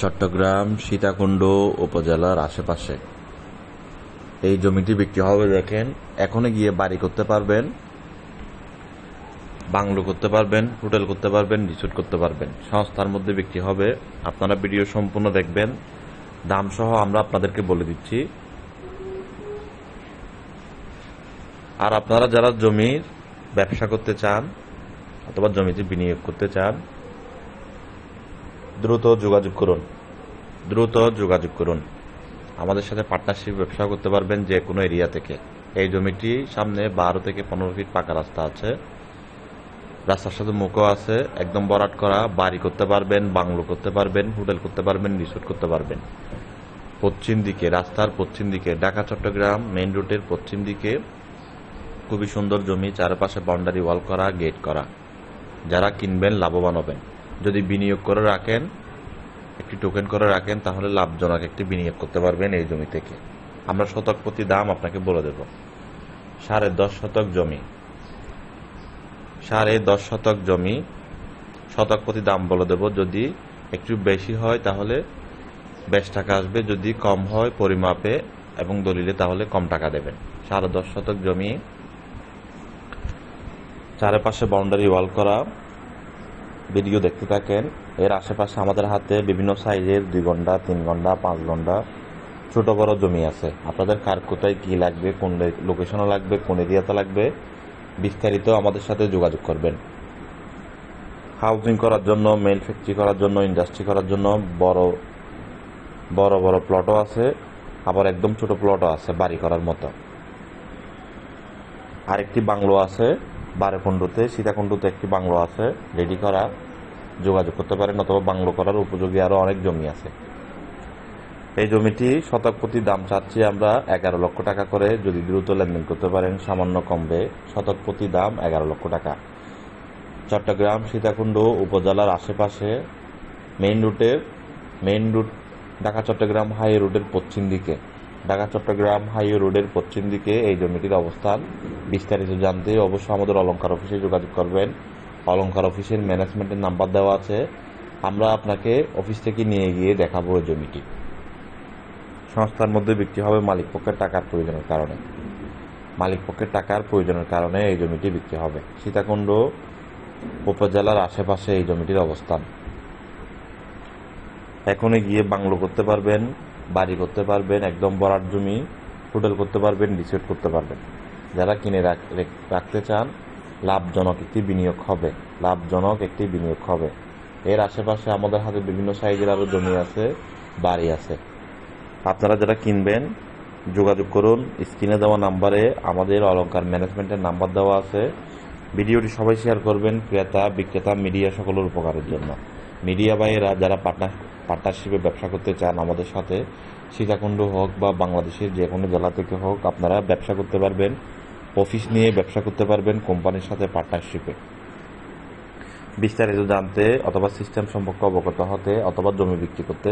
চট্টগ্রাম, সীতাকুণ্ড উপজেলার আশেপাশে। এই জমিটি বিক্রি হবে, দেখেন, এখনই গিয়ে বাড়ি করতে পারবেন, বাংলো করতে পারবেন, হোটেল করতে পারবেন, রিসোর্ট করতে পারবেন। সংস্থার মধ্যে বিক্রি হবে। আপনারা ভিডিও সম্পূর্ণ দেখবেন। দাম সহ আমরা আপনাদেরকে বলে দিচ্ছি। আর আপনারা যারা জমির ব্যবসা করতে চান অথবা জমিতে বিনিয়োগ করতে চান দ্রুত যোগাযোগ করুন। দ্রুত যোগাযোগ করুন। আমাদের সাথে পার্টনারশিপ ব্যবসা করতে পারবেন যে কোনো এরিয়া থেকে। এই জমিটি সামনে বারো থেকে পনেরো ফিট পাকা রাস্তা আছে। রাস্তার সাথে মুখও আছে, একদম বরাট করা। বাড়ি করতে পারবেন, বাংলো করতে পারবেন, হোটেল করতে পারবেন রিসোর্ট করতে পারবেন। পশ্চিম দিকে, রাস্তার পশ্চিম দিকে, ঢাকা, চট্টগ্রাম মেইন রোডের পশ্চিম দিকে। খুবই সুন্দর জমি, চারপাশে বাউন্ডারি ওয়াল করা গেট করা। যারা কিনবেন, লাভবান হবেন। যদি বিনিয়োগ করে রাখেন, একটি টোকেন করে রাখেন, তাহলে লাভজনক একটি বিনিয়োগ করতে পারবেন এই জমি থেকে। আমরা শতক প্রতি দাম আপনাকে বলে দেব। সাড়ে দশ শতক জমি। সাড়ে দশ শতক জমি শতক প্রতি দাম বলে দেব। যদি একটু বেশি হয়, তাহলে বেশ টাকা আসবে। যদি কম হয়, পরিমাপে এবং দলিলে, তাহলে কম টাকা দেবেন। সাড়ে দশ শতক জমি। চারপাশে বাউন্ডারি ওয়াল করা। ভিডিও দেখতে থাকেন। এর আশেপাশে আমাদের হাতে বিভিন্ন সাইজের দুই ঘণ্টা, তিন ঘণ্টা, পাঁচ ঘণ্টা ছোট বড় জমি আছে। আপনাদের কার কোথায় কী লাগবে, কোন লোকেশনে লাগবে, কোন এরিয়াতে লাগবে, বিস্তারিত আমাদের সাথে যোগাযোগ করবেন। হাউজিং করার জন্য মেল ফ্যাক্টরি করার জন্য ইন্ডাস্ট্রি করার জন্য বড় বড় বড় প্লটও আছে, আবার একদম ছোট প্লটও আছে, বাড়ি করার মতো। আরেকটি বাংলো আছে বারেকুণ্ডুতে, সীতাকুণ্ডুতে একটি বাংলো আছে, রেডি করা, যোগাযোগ করতে পারেন অথবা বাংলো করার উপযোগী আরও অনেক জমি আছে। এই জমিটি শতক প্রতি দাম চাচ্ছি আমরা এগারো লক্ষ টাকা করে। যদি দ্রুত লেনদেন করতে পারেন, সামান্য কমবে শতক প্রতি দাম এগারো লক্ষ টাকা। চট্টগ্রাম, সীতাকুণ্ড উপজেলার আশেপাশে মেইন রুটের main route Dhaka Chittagong high রোডের পশ্চিম দিকে। ঢাকা, চট্টগ্রাম হাইওয়ে রোডের পশ্চিম দিকে এই জমিটির অবস্থান। বিস্তারিত জানতে অবশ্যই আমাদের অলঙ্কার অফিসে যোগাযোগ করবেন। অলঙ্কার অফিসের ম্যানেজমেন্টের নাম্বার দেওয়া আছে। আমরা আপনাকে অফিস থেকে নিয়ে গিয়ে দেখাবো জমিটি। সংস্থার মধ্যে বিক্রি হবে মালিক পক্ষের টাকার প্রয়োজনের কারণে। মালিক পক্ষের টাকার প্রয়োজনের কারণে এই জমিটি বিক্রি হবে। সীতাকুণ্ড উপজেলার আশেপাশে এই জমিটির অবস্থান। এখনই গিয়ে বাংলো করতে পারবেন। বাড়ি করতে পারবেন, একদম বরাট জমি, হোটেল করতে পারবেন রিসোর্ট করতে পারবেন। যারা কিনে রাখ- রাখতে চান, লাভজনক একটি বিনিয়োগ হবে। লাভজনক একটি বিনিয়োগ হবে। এর আশেপাশে আমাদের হাতে বিভিন্ন সাইজের আরও জমি আছে, বাড়ি আছে। আপনারা যারা কিনবেন, যোগাযোগ করুন। স্ক্রিনে দেওয়া নাম্বারে আমাদের অলংকার ম্যানেজমেন্টের নাম্বার দেওয়া আছে। ভিডিওটি সবাই শেয়ার করবেন, ক্রেতা, বিক্রেতা, মিডিয়া সকলের উপকারের জন্য। মিডিয়া ভাইয়েরা, যারা পার্টনার পার্টনারশিপে ব্যবসা করতে চান, আমাদের সাথে সীতাকুণ্ড হোক বা বাংলাদেশের যে কোনো জেলা থেকে হোক, আপনারা ব্যবসা করতে পারবেন, অফিস নিয়ে ব্যবসা করতে পারবেন, কোম্পানির সাথে পার্টনারশিপে। বিস্তারিত জানতে অথবা সিস্টেম সম্পর্কে অবগত হতে অথবা জমি বিক্রি করতে